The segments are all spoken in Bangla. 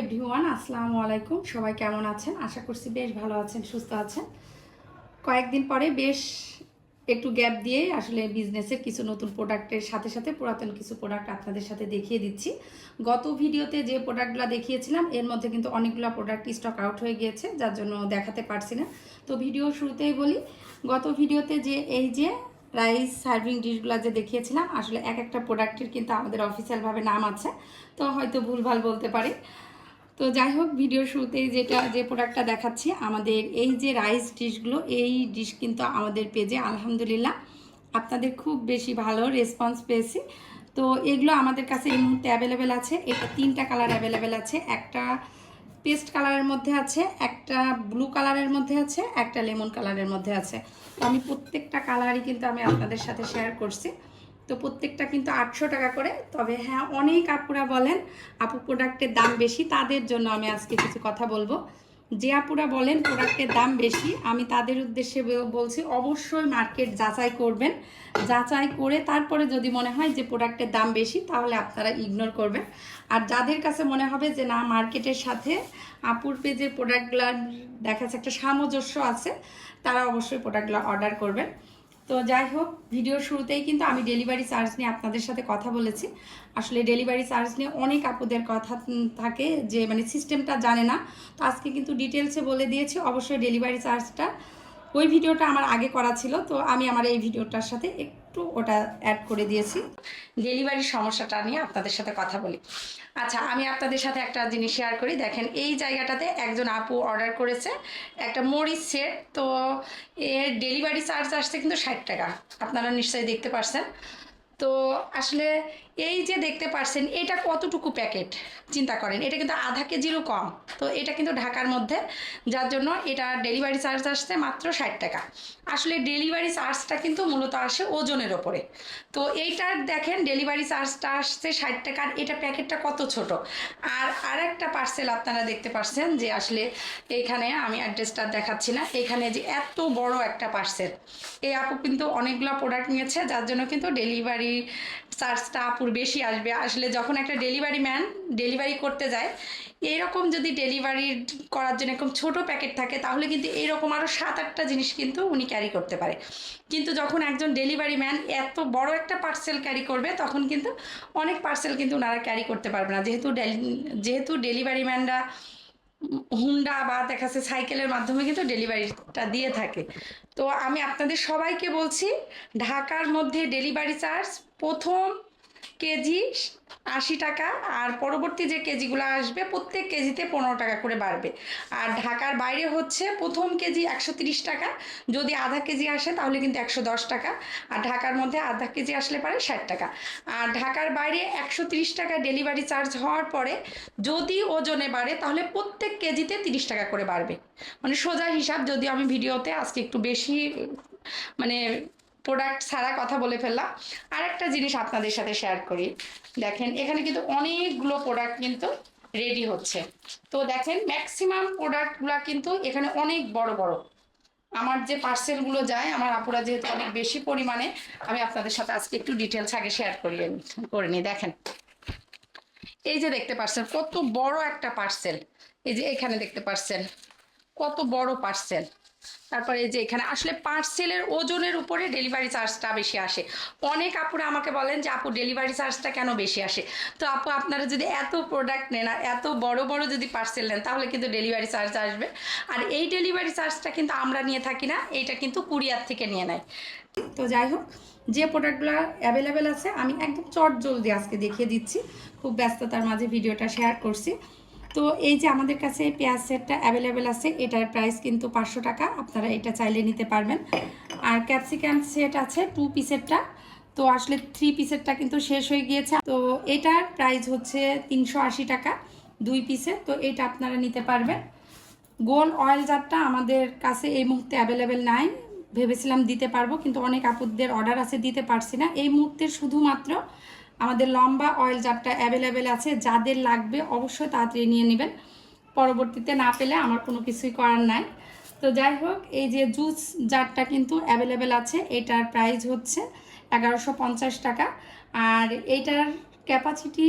এভরিওয়ান আসসালামু আলাইকুম। সবাই কেমন আছেন? আশা করছি বেশ ভালো আছেন, সুস্থ আছেন। কয়েকদিন পরে বেশ একটু গ্যাপ দিয়ে আসলে বিজনেসের কিছু নতুন প্রোডাক্টের সাথে সাথে পুরাতন কিছু প্রোডাক্ট আপনাদের সাথে দেখিয়ে দিচ্ছি। গত ভিডিওতে যে প্রোডাক্টগুলো দেখিয়েছিলাম, এর মধ্যে কিন্তু অনেকগুলো প্রোডাক্ট স্টক আউট হয়ে গিয়েছে, যার জন্য দেখাতে পারছি না। তো ভিডিও শুরুতেই বলি, গত ভিডিওতে যে এই যে রাইস সার্ভিং ডিশগুলো যে দেখিয়েছিলাম, আসলে এক একটা প্রোডাক্টের কিন্তু আমাদের অফিসিয়ালভাবে নাম আছে। তো হয়তো ভুলভাল বলতে পারি। তো যাই হোক ভিডিওর শুরুতেই যেটা, যে প্রোডাক্টটা দেখাচ্ছি, আমাদের এই যে রাইস ডিশগুলো এই ডিশ কিন্তু আমাদের পেজে আলহামদুলিল্লাহ, আপনাদের খুব বেশি ভালো রেসপন্স পেয়েছি। তো এগুলো আমাদের কাছে এই মুহূর্তে অ্যাভেলেবেল আছে। এটা তিনটা কালার অ্যাভেলেবেল আছে। একটা পেস্ট কালারের মধ্যে আছে, একটা ব্লু কালারের মধ্যে আছে, একটা লেমন কালারের মধ্যে আছে। তো আমি প্রত্যেকটা কালারই কিন্তু আমি আপনাদের সাথে শেয়ার করছি। তো প্রত্যেকটা কিন্তু আটশো টাকা করে। তবে হ্যাঁ অনেক আপুরা বলেন, আপু প্রোডাক্টের দাম বেশি, তাদের জন্য আমি আজকে কিছু কথা বলব। যে আপুরা বলেন প্রোডাক্টের দাম বেশি, আমি তাদের উদ্দেশ্যে বলছি অবশ্যই মার্কেট যাচাই করবেন। যাচাই করে তারপরে যদি মনে হয় যে প্রোডাক্টের দাম বেশি, তাহলে আপনারা ইগনোর করবেন। আর যাদের কাছে মনে হবে যে না মার্কেটের সাথে আপুর পেজের প্রোডাক্টগুলার দেখা যাচ্ছে একটা সামঞ্জস্য আছে, তারা অবশ্যই প্রোডাক্টগুলো অর্ডার করবেন। তো যাই হোক ভিডিওর শুরুতেই কিন্তু আমি ডেলিভারি চার্জ নিয়ে আপনাদের সাথে কথা বলেছি। আসলে ডেলিভারি চার্জ নিয়ে অনেক আপুদের কথা থাকে যে মানে সিস্টেমটা জানে না। তো আজকে কিন্তু ডিটেলসে বলে দিয়েছি, অবশ্যই ডেলিভারি চার্জটা ওই ভিডিওটা আমার আগে করা ছিল, তো আমি আমার এই ভিডিওটার সাথে একটু ওটা অ্যাড করে দিয়েছি। ডেলিভারির সমস্যাটা নিয়ে আপনাদের সাথে কথা বলি। আচ্ছা আমি আপনাদের সাথে একটা জিনিস শেয়ার করি। দেখেন, এই জায়গাটাতে একজন আপু অর্ডার করেছে একটা মরিচ সেট তো এর ডেলিভারি চার্জ আসছে কিন্তু ষাট টাকা। আপনারা নিশ্চয়ই দেখতে পারছেন। তো আসলে এই যে দেখতে পারছেন, এটা কতটুকু প্যাকেট? চিন্তা করেন, এটা কিন্তু আধা কেজিরও কম। তো এটা কিন্তু ঢাকার মধ্যে, যার জন্য এটা ডেলিভারি চার্জ আসছে মাত্র ষাট টাকা। আসলে ডেলিভারি চার্জটা কিন্তু মূলত আসে ওজনের ওপরে। তো এইটার দেখেন, ডেলিভারি চার্জটা আসছে ষাট টাকার এটা প্যাকেটটা কত ছোট? আর আরেকটা পার্সেল আপনারা দেখতে পাচ্ছেন যে আসলে এইখানে আমি অ্যাড্রেসটা দেখাচ্ছি না, এখানে যে এত বড় একটা পার্সেল। এই আপু কিন্তু অনেকগুলো প্রোডাক্ট নিয়েছে, যার জন্য কিন্তু ডেলিভারি চার্জটা আপুর বেশি আসবে। আসলে যখন একটা ডেলিভারি ম্যান ডেলিভারি করতে যায় এইরকম যদি ডেলিভারি করার জন্য এরকম ছোট প্যাকেট থাকে, তাহলে কিন্তু এইরকম আরও সাত আটটা জিনিস কিন্তু উনি ক্যারি করতে পারে। কিন্তু যখন একজন ডেলিভারি ম্যান এত বড় একটা পার্সেল ক্যারি করবে, তখন কিন্তু অনেক পার্সেল কিন্তু ওনারা ক্যারি করতে পারবে না। যেহেতু যেহেতু ডেলিভারি ম্যানরা হুন্ডা বা দেখা যাচ্ছে সাইকেলের মাধ্যমে কিন্তু ডেলিভারিটা দিয়ে থাকে। তো আমি আপনাদের সবাইকে বলছি, ঢাকার মধ্যে ডেলিভারি চার্জ প্রথম কেজি আশি টাকা আর পরবর্তী যে কেজিগুলো আসবে, প্রত্যেক কেজিতে পনেরো টাকা করে বাড়বে। আর ঢাকার বাইরে হচ্ছে প্রথম কেজি একশো তিরিশ টাকা, যদি আধা কেজি আসে তাহলে কিন্তু একশো দশ টাকা, আর ঢাকার মধ্যে আধা কেজি আসলে পারে ষাট টাকা। আর ঢাকার বাইরে একশো তিরিশ টাকা ডেলিভারি চার্জ হওয়ার পরে যদি ওজনে বাড়ে তাহলে প্রত্যেক কেজিতে তিরিশ টাকা করে বাড়বে। মানে সোজা হিসাব যদি আমি ভিডিওতে আজকে একটু বেশি মানে প্রোডাক্ট ছাড়া কথা বলে ফেললাম। আর একটা জিনিস আপনাদের সাথে শেয়ার করি। দেখেন, এখানে কিন্তু অনেকগুলো প্রোডাক্ট কিন্তু রেডি হচ্ছে। তো দেখেন ম্যাক্সিমাম প্রোডাক্টগুলো কিন্তু এখানে অনেক বড় বড়। আমার যে পার্সেলগুলো যায়, আমার আপুরা যেহেতু অনেক বেশি পরিমাণে, আমি আপনাদের সাথে আজকে একটু ডিটেলস আগে শেয়ার করি, করে নিই। দেখেন, এই যে দেখতে পাচ্ছেন, কত বড় একটা পার্সেল এই যে এখানে দেখতে পাচ্ছেন, কত বড় পার্সেল তারপরে যে এখানে, আসলে পার্সেলের ওজনের উপরে ডেলিভারি চার্জটা বেশি আসে। অনেক আপুরা আমাকে বলেন যে, আপু ডেলিভারি চার্জটা কেন বেশি আসে? তো আপু, আপনারা যদি এত প্রোডাক্ট নেন আর এত বড় বড় যদি পার্সেল নেন, তাহলে কিন্তু ডেলিভারি চার্জ আসবে। আর এই ডেলিভারি চার্জটা কিন্তু আমরা নিয়ে থাকি না এইটা কিন্তু কুরিয়ার থেকে নিয়ে নেয়। তো যাই হোক, যে প্রোডাক্টগুলো অ্যাভেলেবেল আছে, আমি একদম চট জলদি আজকে দেখিয়ে দিচ্ছি। খুব ব্যস্ততার মাঝে ভিডিওটা শেয়ার করছি। তো এই যে আমাদের কাছে পেঁয়াজ সেটটা অ্যাভেলেবেল আছে, এটার প্রাইস কিন্তু পাঁচশো টাকা। আপনারা এটা চাইলে নিতে পারবেন। আর ক্যাপসিকাম সেট আছে টু পিসেরটা তো আসলে থ্রি পিসেরটা কিন্তু শেষ হয়ে গিয়েছে। তো এটার প্রাইস হচ্ছে তিনশো আশি টাকা, দুই পিসের তো এটা আপনারা নিতে পারবেন। গোল অয়েল জারটা আমাদের কাছে এই মুহূর্তে অ্যাভেলেবেল নাই। ভেবেছিলাম দিতে পারব, কিন্তু অনেক আপুদের অর্ডার আছে, দিতে পারছি না। এই মুহূর্তে শুধুমাত্র আমাদের লম্বা অয়েল জারটা অ্যাভেলেবেল আছে, যাদের লাগবে অবশ্যই তাড়াতাড়ি নিয়ে নেবেন। পরবর্তীতে না পেলে আমার কোনো কিছুই করার নাই। তো যাই হোক, এই যে জুস জারটা কিন্তু অ্যাভেলেবেল আছে, এটার প্রাইস হচ্ছে এগারোশো পঞ্চাশ টাকা। আর এইটার capacity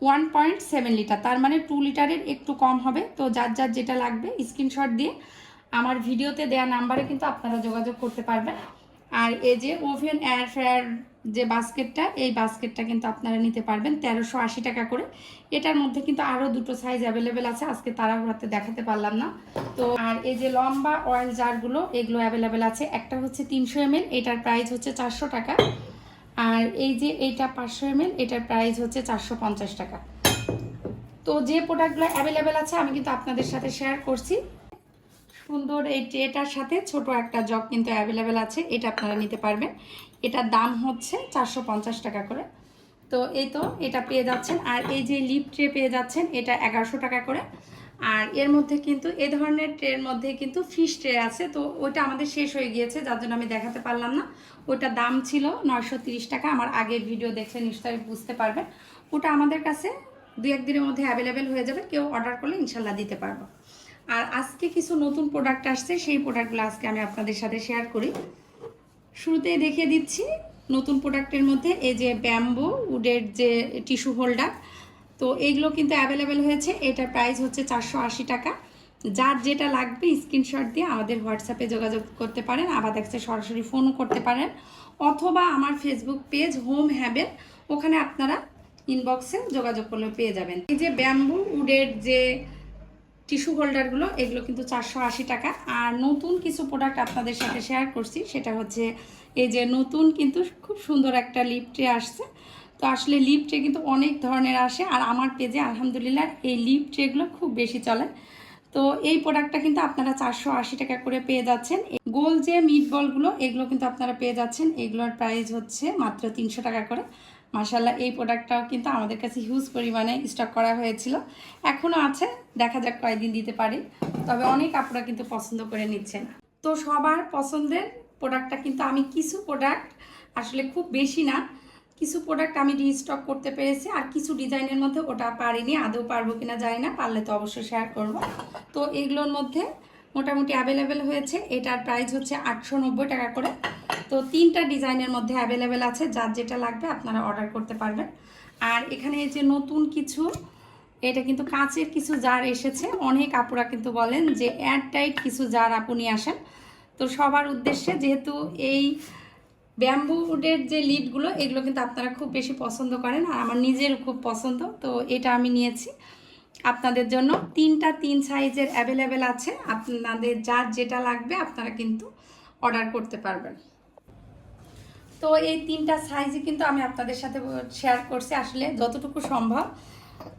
one point seven litre তার মানে টু লিটারের একটু কম হবে। তো যার যার যেটা লাগবে স্ক্রিনশট দিয়ে আমার ভিডিওতে দেওয়া নাম্বারে কিন্তু আপনারা যোগাযোগ করতে পারবেন। আর এই যে ওভেন এয়ার ফ্রায়ার যে বাস্কেটটা, এই বাস্কেটটা কিন্তু আপনারা নিতে পারবেন তেরোশো আশি টাকা করে। এটার মধ্যে কিন্তু আরও দুটো সাইজ অ্যাভেলেবেল আছে, আজকে তাড়াহুড়াতে দেখাতে পারলাম না। তো আর এই যে লম্বা অয়েল জারগুলো এগুলো অ্যাভেলেবেল আছে। একটা হচ্ছে তিনশো এমএল, এটার প্রাইস হচ্ছে চারশো টাকা। আর এই যে এইটা পাঁচশো এমএল, এটার প্রাইস হচ্ছে চারশো পঞ্চাশ টাকা। তো যে প্রোডাক্টগুলো অ্যাভেলেবেল আছে, আমি কিন্তু আপনাদের সাথে শেয়ার করছি। সুন্দর এই ট্রেটার সাথে ছোট একটা জগ কিন্তু অ্যাভেলেবেল আছে, এটা আপনারা নিতে পারবেন। এটার দাম হচ্ছে চারশো পঞ্চাশ টাকা করে। তো এই তো, এটা পেয়ে যাচ্ছেন। আর এই যে লিপ ট্রে পেয়ে যাচ্ছেন, এটা এগারোশো টাকা করে। আর এর মধ্যে কিন্তু, এ ধরনের ট্রের মধ্যে কিন্তু ফিশ ট্রে আছে। তো ওইটা আমাদের শেষ হয়ে গিয়েছে, যার জন্য আমি দেখাতে পারলাম না। ওইটা দাম ছিল নয়শো টাকা। আমার আগের ভিডিও দেখলে নিশ্চয়ই বুঝতে পারবেন। ওটা আমাদের কাছে দু একদিনের মধ্যে অ্যাভেলেবেল হয়ে যাবে। কেউ অর্ডার করলে ইনশাল্লাহ দিতে পারব। আর আজকে কিছু নতুন প্রোডাক্ট আসছে, সেই প্রোডাক্টগুলো আজকে আমি আপনাদের সাথে শেয়ার করি। শুরুতে দেখিয়ে দিচ্ছি নতুন প্রোডাক্টের মধ্যে এই যে ব্যাম্বু উডের যে টিস্যু হোল্ডার তো এইগুলো কিন্তু অ্যাভেলেবেল হয়েছে এটার প্রাইস হচ্ছে চারশো আশি টাকা। যার যেটা লাগবে স্ক্রিনশট দিয়ে আমাদের হোয়াটসঅ্যাপে যোগাযোগ করতে পারেন, আবার দেখছে সরাসরি ফোনও করতে পারেন। অথবা আমার ফেসবুক পেজ হোম হ্যাবেল ওখানে আপনারা ইনবক্সে যোগাযোগ করলে পেয়ে যাবেন। এই যে ব্যাম্বু উডের যে টিস্যু হোল্ডারগুলো, এগুলো কিন্তু চারশো আশি টাকা। আর নতুন কিছু প্রোডাক্ট আপনাদের সাথে শেয়ার করছি, সেটা হচ্ছে এই যে নতুন কিন্তু খুব সুন্দর একটা লিপ ট্রে আসছে। তো আসলে লিপ ট্রে কিন্তু অনেক ধরনের আসে, আর আমার পেজে আলহামদুলিল্লাহ এই লিপ ট্রেগুলো খুব বেশি চলে। তো এই প্রোডাক্টটা কিন্তু আপনারা চারশো আশি টাকা করে পেয়ে যাচ্ছেন। গোল যে মিট বলগুলো এগুলো কিন্তু আপনারা পেয়ে যাচ্ছেন। এগুলোর প্রাইস হচ্ছে মাত্র তিনশো টাকা করে। মাসাল্লাহ এই প্রোডাক্টটাও কিন্তু আমাদের কাছে হিউজ পরিমাণে স্টক করা হয়েছিল। এখনও আছে, দেখা যাক কয়েকদিন দিতে পারি। তবে অনেক আপুরা কিন্তু পছন্দ করে নিচ্ছেন। তো সবার পছন্দের প্রোডাক্টটা কিন্তু আমি কিছু প্রোডাক্ট আসলে খুব বেশি না, কিছু প্রোডাক্ট আমি রিস্টক করতে পেরেছি আর কিছু ডিজাইনের মধ্যে ওটা পারিনি, আদৌ পারব কিনা জানি না, পারলে তো অবশ্যই শেয়ার করব। তো এগুলোর মধ্যে মোটামুটি অ্যাভেলেবেল হয়েছে, এটার প্রাইস হচ্ছে আটশো নব্বই টাকা করে। তো তিনটা ডিজাইনের মধ্যে অ্যাভেলেবেল আছে, যার যেটা লাগবে আপনারা অর্ডার করতে পারবেন। আর এখানে যে নতুন কিছু, এটা কিন্তু কাঁচের কিছু জার এসেছে। অনেক আপুরা কিন্তু বলেন যে এয়ার টাইট কিছু জার আপু নিয়ে আসেন। তো সবার উদ্দেশ্যে যেহেতু এই ব্যাম্বু উডের যে লিডগুলো এগুলো কিন্তু আপনারা খুব বেশি পছন্দ করেন আর আমার নিজেরও খুব পছন্দ। তো এটা আমি নিয়েছি। আপনাদের জন্য তিনটা তিন সাইজের অ্যাভেলেবেল আছে। আপনাদের যার যেটা লাগবে আপনারা কিন্তু অর্ডার করতে পারবেন। তো এই তিনটা সাইজই কিন্তু আমি আপনাদের সাথে শেয়ার করছি আসলে যতটুকু সম্ভব।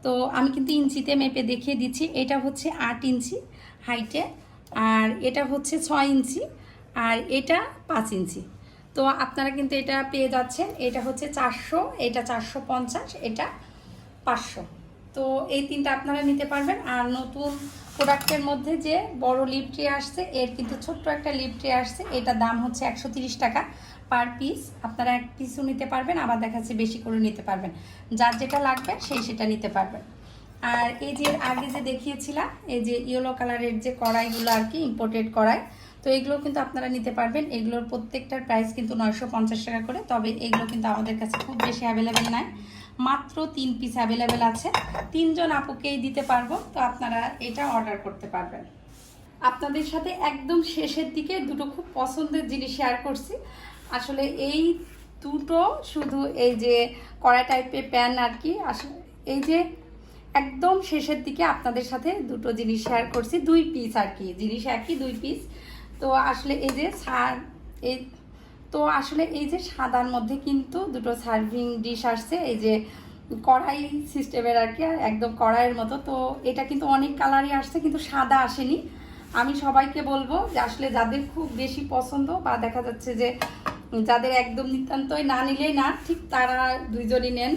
তো আমি কিন্তু ইঞ্চিতে মেপে দেখিয়ে দিচ্ছি। এটা হচ্ছে আট ইঞ্চি হাইটে আর এটা হচ্ছে ছয় ইঞ্চি আর এটা পাঁচ ইঞ্চি। তো আপনারা কিন্তু এটা পেয়ে যাচ্ছেন। এটা হচ্ছে চারশো, এটা চারশো পঞ্চাশ, এটা পাঁচশো। তো এই তিনটা আপনারা নিতে পারবেন। আর নতুন প্রোডাক্টের মধ্যে যে বড় লিপ ট্রে আসছে, এর কিন্তু ছোট্ট একটা লিপ ট্রে আসছে। এটার দাম হচ্ছে একশো টাকা। পার পিস আপনারা এক পিসও নিতে পারবেন, আবার দেখা যাচ্ছে বেশি করে নিতে পারবেন। যার যেটা লাগবে, সেই সেটা নিতে পারবেন। আর এই যে আগে যে দেখিয়েছিলাম, এই যে ইয়েলো কালারের যে কড়াইগুলো আর কি ইম্পোর্টেড কড়াই, তো এগুলো কিন্তু আপনারা নিতে পারবেন। এগুলোর প্রত্যেকটার প্রাইস কিন্তু নয়শো পঞ্চাশ টাকা করে, তবে এগুলো কিন্তু আমাদের কাছে খুব বেশি অ্যাভেলেবেল নাই। মাত্র তিন পিস অ্যাভেলেবেল আছে। তিনজন আপুকেই দিতে পারব, তো আপনারা এটা অর্ডার করতে পারবেন। আপনাদের সাথে একদম শেষের দিকে দুটো খুব পছন্দের জিনিস শেয়ার করছি। আসলে এই দুটো শুধু এই যে কড়া টাইপের প্যান আর কি, আসলে এই যে একদম শেষের দিকে আপনাদের সাথে দুটো জিনিস শেয়ার করছি, দুই পিস আর কি, জিনিস একই, দুই পিস তো আসলে এই যে সার, এই তো আসলে এই যে সাদার মধ্যে কিন্তু দুটো সার্ভিং ডিশ আসছে, এই যে কড়াই সিস্টেমের আর কি, একদম কড়াইয়ের মতো। তো এটা কিন্তু অনেক কালারই আসছে, কিন্তু সাদা আসেনি। আমি সবাইকে বলব যে আসলে যাদের খুব বেশি পছন্দ বা দেখা যাচ্ছে যে যাদের একদম নিতান্তই না নিলেই না, ঠিক তারা দুইজনই নেন।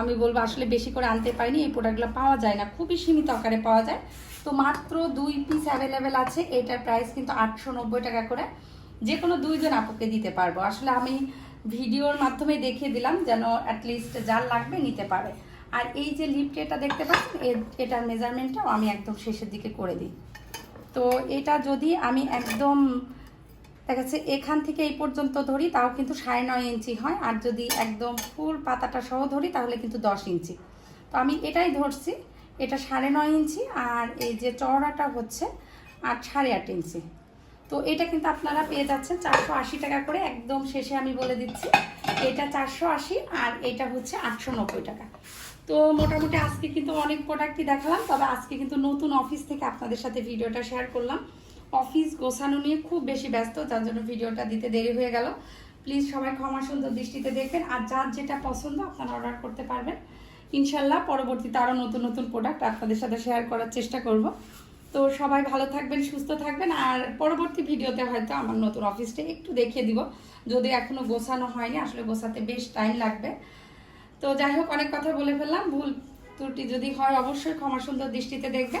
আমি বলব আসলে বেশি করে আনতে পারিনি, এই প্রোডাক্টগুলো পাওয়া যায় না, খুবই সীমিত আকারে পাওয়া যায়। তো মাত্র দুই পিস অ্যাভেলেবেল আছে, এটার প্রাইস কিন্তু আটশো নব্বই টাকা করে। যে কোনো দুইজন আপুকে দিতে পারব। আসলে আমি ভিডিওর মাধ্যমে দেখিয়ে দিলাম যেন অ্যাটলিস্ট যার লাগবে নিতে পারে। আর এই যে লিফট এটা দেখতে পাচ্ছেন এটার মেজারমেন্টটাও আমি একদম শেষের দিকে করে দিই। তো এটা যদি আমি একদম দেখা যাচ্ছে এখান থেকে এই পর্যন্ত ধরি, তাও কিন্তু সাড়ে নয় ইঞ্চি হয়। আর যদি একদম ফুল পাতাটা সহ ধরি, তাহলে কিন্তু দশ ইঞ্চি। তো আমি এটাই ধরছি, এটা সাড়ে নয় ইঞ্চি আর এই যে চওড়াটা হচ্ছে আর সাড়ে আট ইঞ্চি। তো এটা কিন্তু আপনারা পেয়ে যাচ্ছেন চারশো আশি টাকা করে। একদম শেষে আমি বলে দিচ্ছি, এটা চারশো আশি আর এটা হচ্ছে আটশো নব্বই টাকা। তো মোটামুটি আজকে কিন্তু অনেক প্রোডাক্টই দেখালাম, তবে আজকে কিন্তু নতুন অফিস থেকে আপনাদের সাথে ভিডিওটা শেয়ার করলাম। অফিস গোছানো নিয়ে খুব বেশি ব্যস্ত, যার জন্য ভিডিওটা দিতে দেরি হয়ে গেল। প্লিজ সবাই ক্ষমা সুন্দর দৃষ্টিতে দেখবেন, আর যার যেটা পছন্দ আপনারা অর্ডার করতে পারবেন। ইনশাল্লাহ পরবর্তীতে আরও নতুন নতুন প্রোডাক্ট আপনাদের সাথে শেয়ার করার চেষ্টা করব। তো সবাই ভালো থাকবেন, সুস্থ থাকবেন, আর পরবর্তী ভিডিওতে হয়তো আমার নতুন অফিসটা একটু দেখিয়ে দিব। যদি এখনও গোছানো হয়নি, আসলে গোছাতে বেশ টাইম লাগবে। তো যাই হোক, অনেক কথা বলে ফেললাম। ভুল ত্রুটি যদি হয়, অবশ্যই ক্ষমা সুন্দর দৃষ্টিতে দেখবে